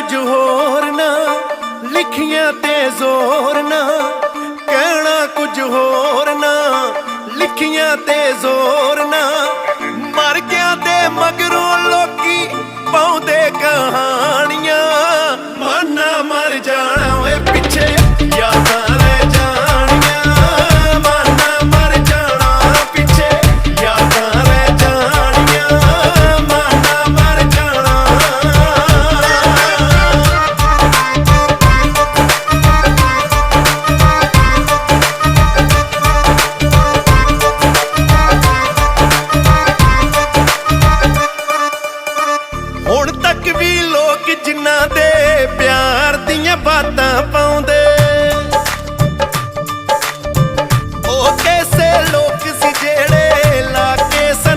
ਕੁਝ ਹੋਰ ਨਾ, ਲਿਖੀਆਂ ਤੇ ਜ਼ੋਰ ਨਾ, ਕਹਿਣਾ ਕੁਝ ਹੋਰ ਨਾ, ਲਿਖੀਆਂ ਤੇ ਜ਼ੋਰ ਨਾ। ਮਰ ਗਿਆ ਤੇ ਮਗਰੋਂ ਲੋਕੀ ਪਾਉਂਦੇ ਕਹਾਣੀਆਂ। ਲੋਕ ਜਿਨ੍ਹਾਂ ਦੇ ਪਿਆਰ ਦੀਆਂ ਬਾਤਾਂ ਪਾਉਂਦੇ